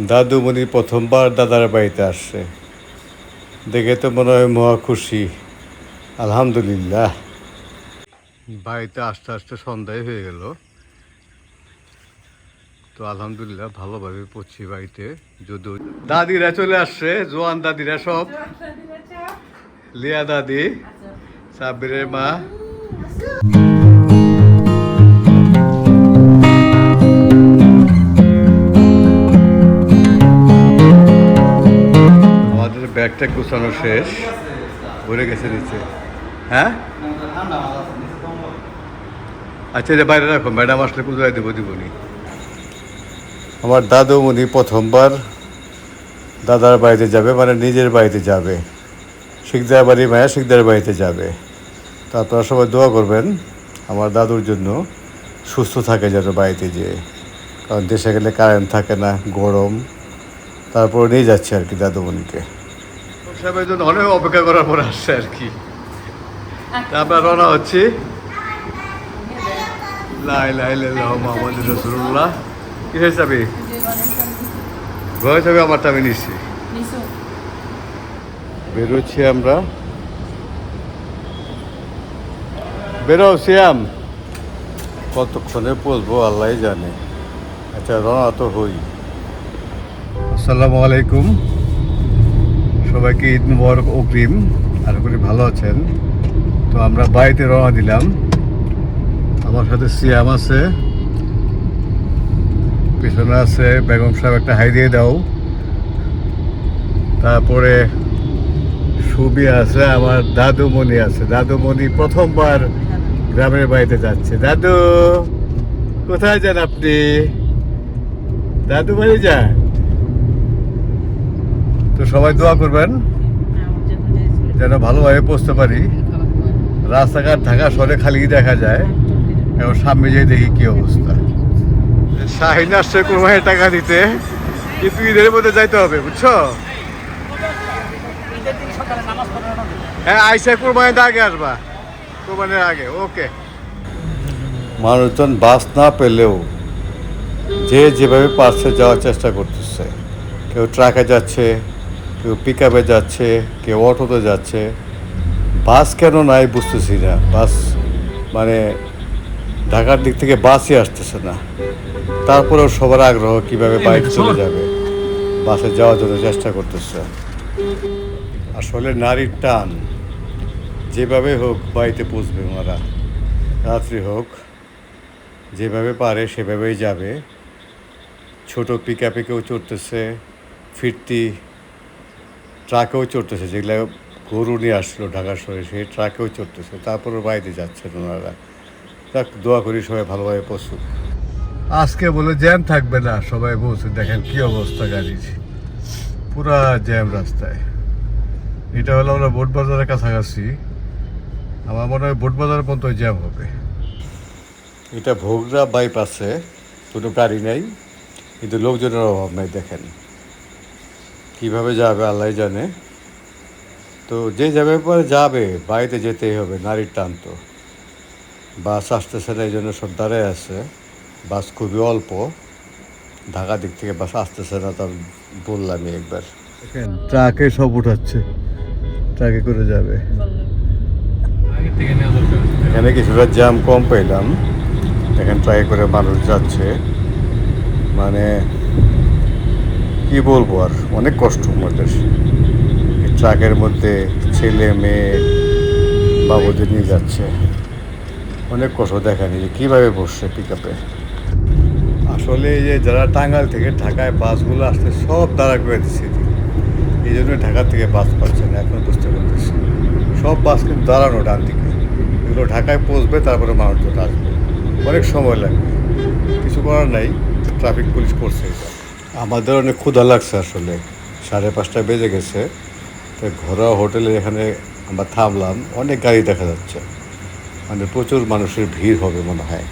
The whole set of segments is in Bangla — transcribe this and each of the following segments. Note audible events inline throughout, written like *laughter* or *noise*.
দাদুমণি প্রথমবার দাদার বাড়িতে আসছে। দেখে তো মনে হয় মহা খুশি। আলহামদুলিল্লাহ। বাড়িতে আস্তে আস্তে সন্ধ্যায় হয়ে গেল। তো আলহামদুলিল্লাহ ভালোভাবে পড়ছি বাড়িতে। যদিও দাদিরা চলে আসছে জোয়ান দাদিরা সব। লিয়া দাদি সাব্বিরের মা। ব্যাগটা গুছানো শেষ। ভরে গেছে নিচে। হ্যাঁ? আচ্ছা এটা বাইরে রাখো। ম্যাডাম আসলে কোথায় দেবো, দিবনি। আমার দাদুমণি প্রথমবার দাদার বাড়িতে যাবে মানে নিজের বাড়িতে যাবে। শিকদার বাড়ি মায়া শিকদার বাড়িতে যাবে। তো আপনারা সবাই দোয়া করবেন আমার দাদুর জন্য সুস্থ থাকে যেন বাড়িতে যেয়ে কারণ দেশে গেলে কারেন্ট থাকে না, গরম। তারপরে নিয়ে যাচ্ছে আর কি দাদুমণিকে। সাহেবের জন্য অনেক অপেক্ষা করার পর আসছে আর কি। তা আমরা রওনা হচ্ছি। লাই লাই লাই মোহাম্মদ রসুল্লাহ কি হয়েছে আমি ঘরে ছবি আমারটা আমি নিচ্ছি বেরোচ্ছি আমরা। বেরো শ্যাম কতক্ষণে পৌঁছবো আল্লাহ জানে। আচ্ছা রওনা তো হই। আসসালামু আলাইকুম। সবাইকে ঈদ মুবারক অগ্রিম, আশা করি ভালো আছেন। তো আমরা বাড়িতে রওনা দিলাম। আমার সাথে সিয়াম আছে, পিছনে আছে বেগম সাহেব, একটা হাই দিয়ে দাও। তারপরে সুবি আছে, আমার দাদুমণি আছে। দাদুমণি প্রথমবার গ্রামের বাড়িতে যাচ্ছে। দাদু, কোথায় যান আপনি? দাদু বাড়ি যান? তো সবাই দোয়া করবেন যেন ভালোভাবে পৌঁছতে পারি। রাস্তাঘাট ঢাকা শহরে খালি দেখা যায় এবং সামনে যেয়ে দেখি কি অবস্থা। শাহিন আসছে কোরবানির টাকা দিতে। কিন্তু ঈদের মধ্যে যাইতে হবে বুঝছ? হ্যাঁ আইসা কোরবানির আগে আসবা। কোরবানির আগে ওকে। মানুষজন বাস না পেলেও যে যেভাবে পারছে যাওয়ার চেষ্টা করতেছে। কেউ ট্রাকে যাচ্ছে কেউ পিক আপে যাচ্ছে কেউ অটোতে যাচ্ছে। বাস কেন নাই বুঝতেছি না। বাস মানে ঢাকার দিক থেকে বাসই আসতেছে না। তারপরেও সবার আগ্রহ কীভাবে বাইক চলে যাবে। বাসে যাওয়ার জন্য চেষ্টা করতেছে। আসলে নারীর টান। যেভাবে হোক বাড়িতে পৌঁছবে ওনারা। রাত্রি হোক যেভাবে পারে সেভাবেই যাবে। ছোট পিক আপে কেউ চড়তেছে ফিরতি ট্রাকেও চড়তেছে যেগুলো গরু নিয়ে আসলো ঢাকা শহরে সেই ট্রাকেও চড়তেছে। তারপরে বাইরে যাচ্ছেন ওনারা। যাক দোয়া করি সবাই ভালোভাবে পশু আজকে বলে জ্যাম থাকবে না সবাই বলছে দেখেন কি অবস্থা গাড়ির। পুরা জ্যাম রাস্তায়। এটা হলো আমরা বোট বাজারের কাছাকাছি। আমার মনে হয় বোট বাজার পর্যন্ত জ্যাম হবে। এটা ভোগরা বাইপাসে কোনো গাড়ি নেই কিন্তু লোকজনের অভাব নেই দেখেন। কীভাবে যাবে আল্লাহ জানে। তো যে যাবে পরে যাবে বাড়িতে যেতেই হবে নারীর টান তো। বাস আসতেছে না এই জন্য সব দাঁড়ায় আছে। বাস খুবই অল্প। ঢাকা দিক থেকে বাস আসতেছে না তো বললামই একবার। ট্রাকে সব উঠাচ্ছে। ট্রাকে করে যাবে। এখানে কিছুটা জ্যাম কম পেলাম। এখানে ট্রাকে করে মানুষ যাচ্ছে। মানে কি বলব আর? অনেক কষ্ট আমাদের ট্রাকের মধ্যে ছেলে, মেয়ে, বাবুদের নিয়ে যাচ্ছে। অনেক কষ্ট দেখানি যে কীভাবে বসছে পিক আপে আসলে এই যে যারা টাঙ্গাল থেকে ঢাকায় বাসগুলো আসছে, সব দাঁড়া করে দিচ্ছে এই জন্য ঢাকা থেকে বাস পাচ্ছে না, এখন বুঝতে পারতেছি সব বাস কিন্তু দাঁড়ানো ডান দিকে। এগুলো ঢাকায় পৌঁছবে, তারপরে মানুষজন আসবে। অনেক সময় লাগবে। কিছু করার নাই ট্রাফিক পুলিশ করছে এটা। আমাদের অনেক ক্ষুধা লাগছে আসলে। সাড়ে পাঁচটা বেজে গেছে। তো ঘরোয়া হোটেলে এখানে আমরা থামলাম, অনেক গাড়ি দেখা যাচ্ছে। মানে প্রচুর মানুষের ভিড় হবে মনে হয়।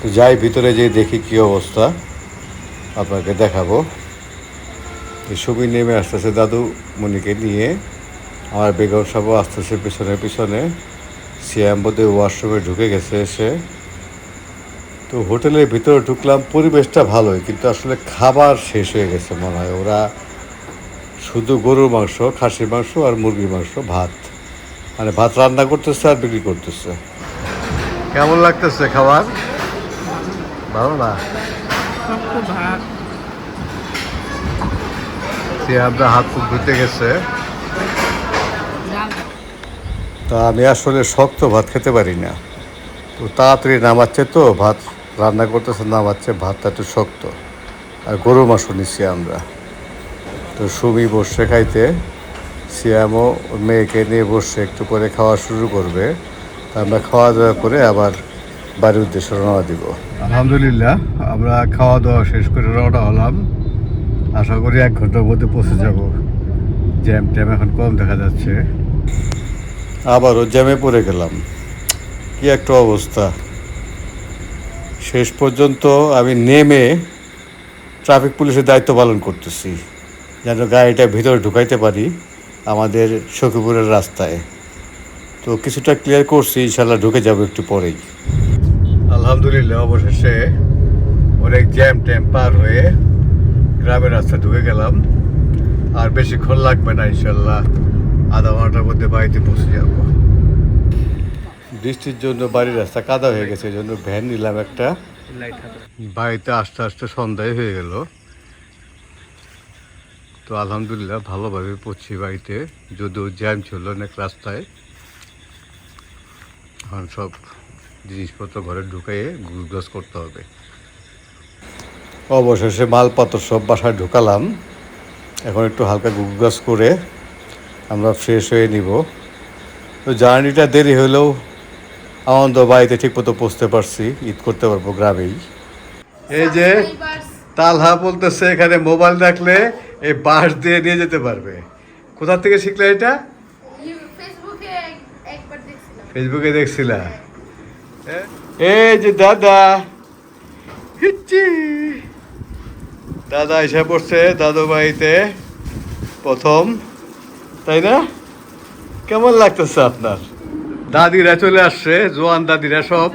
তো যাই, ভিতরে যেয়ে দেখি কী অবস্থা। আপনাকে দেখাবো। ছবি নেমে আসতেছে দাদু মনিকে নিয়ে। আমার বেগম সাহেব আসতেছে পিছনে পিছনে। সিয়াম বোধহয় ওয়াশরুমে ঢুকে গেছে এসে। তো হোটেলের ভিতরে ঢুকলাম, পরিবেশটা ভালোই, কিন্তু আসলে খাবার শেষ হয়ে গেছে মনে হয়। ওরা শুধু গরুর মাংস, খাসির মাংস আর মুরগির মাংস, ভাত। মানে ভাত রান্না করতেছে আর বিক্রি করতেছে। কেমন লাগতেছে খাবার? ভালো না? আমরা হাত মুখ ধুতে গেছে। তা আমি আসলে শক্ত ভাত খেতে পারি না। তো তাড়াতাড়ি নামাচ্ছে তো ভাত। রান্না করতেছে নামাচ্ছে ভাতটা একটু শক্ত। আর গরু মাংস নিচ্ছি আমরা। তো সুমি বসে খাইতে সিয়ামও মেয়েকে নিয়ে বসে একটু করে খাওয়া শুরু করবে। তা আমরা খাওয়া দাওয়া করে আবার বাড়ির উদ্দেশ্যে রওনা দিব। আলহামদুলিল্লাহ আমরা খাওয়া দাওয়া শেষ করে রওনা হলাম। আশা করি এক ঘণ্টার মধ্যে পৌঁছে যাব। জ্যাম ট্যাম এখন কম দেখা যাচ্ছে। আবারও জ্যামে পড়ে গেলাম। কি একটা অবস্থা। শেষ পর্যন্ত আমি নেমে ট্রাফিক পুলিশের দায়িত্ব পালন করতেছি। যেন গাড়িটা ভিতরে ঢুকাইতে পারি আমাদের সখীপুরের রাস্তায়। তো কিছুটা ক্লিয়ার করছি ইনশাল্লাহ ঢুকে যাব একটু পরেই। আলহামদুলিল্লাহ, অবশেষে অনেক জ্যাম ট্যাম পার হয়ে গ্রামের রাস্তা ঢুকে গেলাম। আর বেশিক্ষণ লাগবে না ইনশাল্লাহ আধা ঘণ্টার মধ্যে বাড়িতে পৌঁছে যাব। বৃষ্টির জন্য বাড়ির রাস্তা কাদা হয়ে গেছে এই জন্য ভ্যান নিলাম একটা। বাড়িতে আস্তে আস্তে সন্ধ্যায় হয়ে গেল। তো আলহামদুলিল্লাহ ভালোভাবে পড়ছি বাড়িতে যদিও জ্যাম ছিল অনেক রাস্তায়। এখন সব জিনিসপত্র ঘরে ঢুকাইয়ে গুজগাছ করতে হবে। অবশেষে মালপত্র সব বাসায় ঢুকালাম। এখন একটু হালকা গুজগাছ করে আমরা ফ্রেশ হয়ে নিব। তো জার্নিটা দেরি হলেও আনন্দ বাড়িতে ঠিক মতো পৌঁছতে পারছি ঈদ করতে পারব গ্রামেই। এই যে তালহা বলতেছে এখানে মোবাইল রাখলে এই বাস দিয়ে নিয়ে যেতে পারবে। কোথা থেকে শিখলে এটা? ফেসবুকে দেখছিলাম। দেখছিলা? এই যে দাদা। হিচ্ছি দাদা এসে পড়ছে দাদু বাড়িতে প্রথম। তাই না? কেমন লাগতেছে আপনার? দাদিরা চলে আসছে জোয়ান দাদিরা সব।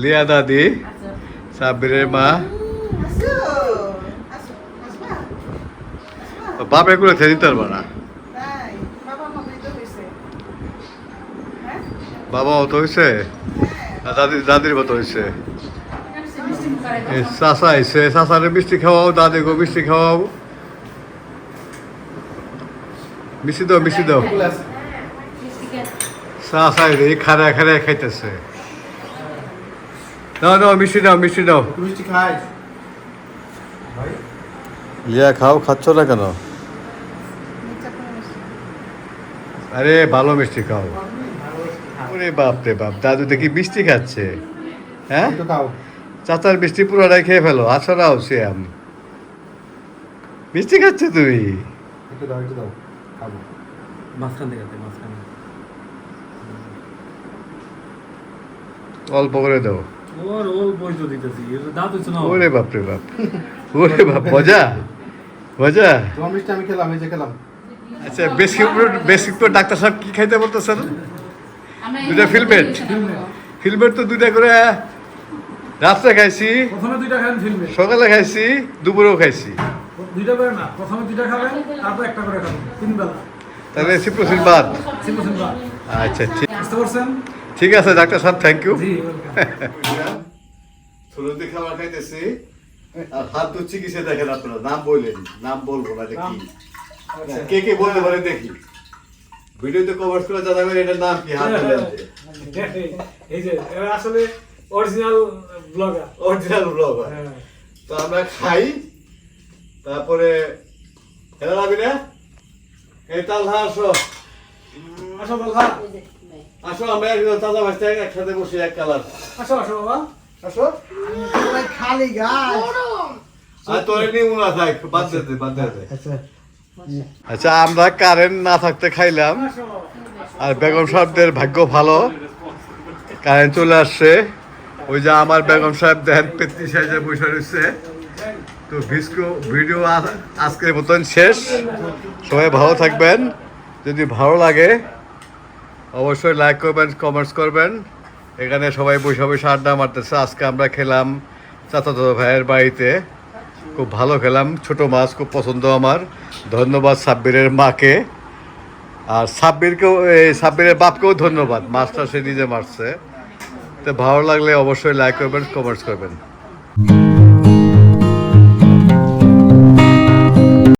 লিয়া দাদি সাব্বিরের মা। বাপে করে খেয়ে দিতে পারব না। বাবা অত হয়েছে না দাদি দাদির মতো হয়েছে চাষা আইসে চাষারে মিষ্টি খাওয়াও দাদিকে মিষ্টি খাওয়াও। মিষ্টি দাও মিষ্টি দাও। চাষাই রে খারা খারা খাইতেছে। দাও দাও মিষ্টি দাও মিষ্টি দাও। মিষ্টি খাই। লিয়া খাও খাচ্ছ না কেন? আরে ভালো মিষ্টি খাও। ওরে বাপ রে বাপ দাদু দেখি মিষ্টি খাচ্ছে। হ্যাঁ? চাচার মিষ্টি পুরোটাই খেয়ে ফেলো আসরাও শ্যাম। মিষ্টি খাচ্ছে তুমি? একটু দাও একটু দাও খাব। মাঝখান থেকে দে, মাঝখানে অল্প করে দাও। ওর বই তো দিতেছি। দাঁত হচ্ছে না। ওরে বাপ রে বাপ। ওরে বাপ মজা? মজা? মিষ্টি আমি খেলাম এই যে খেলাম। আচ্ছা বেসিক বেসিক তো ডাক্তার সাহেব কি খাইতে বলতেছেন? দুটা ফিলমেট। ফিলমেট তো দুটা করে রাত্রে খাইছি। প্রথমে দুইটা খাবেন ফিল্মে সকালে খাইছি দুপুরেও খাইছি। দুইটা করে না প্রথমে দুইটা খাবেন তারপর একটা করে খাবেন তিন বেলা তাহলে সিপ্রোসিন বাদ। আচ্ছা ঠিক। বুঝতে পারছেন? ঠিক আছে ডাক্তার সাহেব থ্যাংক ইউ থুরুতে খাবার খাইতেছি আর হাত ধুচ্ছি কিসে দেখেন আপনারা নাম বললেন নাম বলব না দেখি। কে কে বলতে পারে দেখি। ভিডিওতে কভার করে জানাবেন এটার নাম কি হাত ধুলেন *laughs* এই যে আসলে অরিজিনাল ব্লগার অরিজিনাল ব্লগ তো আমরা খাই তারপরে হেলা লাবি না? এই তালহা আসো। আসো বাবা আসো আমরা ভাজতে একসাথে বসে এক কালার। আসো আসো বাবা। আসো। খালি গাছ। আর তোর নিমু না থাক বাদ দে বাদ দে দে। আচ্ছা। আমরা কারেন্ট না থাকতে খাইলাম। আর বেগম সাহেবদের ভাগ্য ভালো। কারেন্ট চলে আসছে। ওই যে আমার বেগম সাহেব দেখেন পেত্রি সাইজে বসে রয়েছে। তো ভিস্কো ভিডিও আজকের মতন শেষ। সবাই ভালো থাকবেন। যদি ভালো লাগে অবশ্যই লাইক করবেন কমেন্টস করবেন। এখানে সবাই বসে বসে আড্ডা মারতেছে। আজকে আমরা খেলাম চাচাতো ভাইয়ের বাড়িতে। খুব ভালো খেলাম, ছোট মাছ খুব পছন্দ আমার। ধন্যবাদ সাব্বিরের মাকে। আর সাব্বিরকেও, এই সাব্বিরের বাপকেও ধন্যবাদ, মাছটা সে নিজে মারছে। তো ভালো লাগলে অবশ্যই লাইক করবেন কমেন্টস করবেন।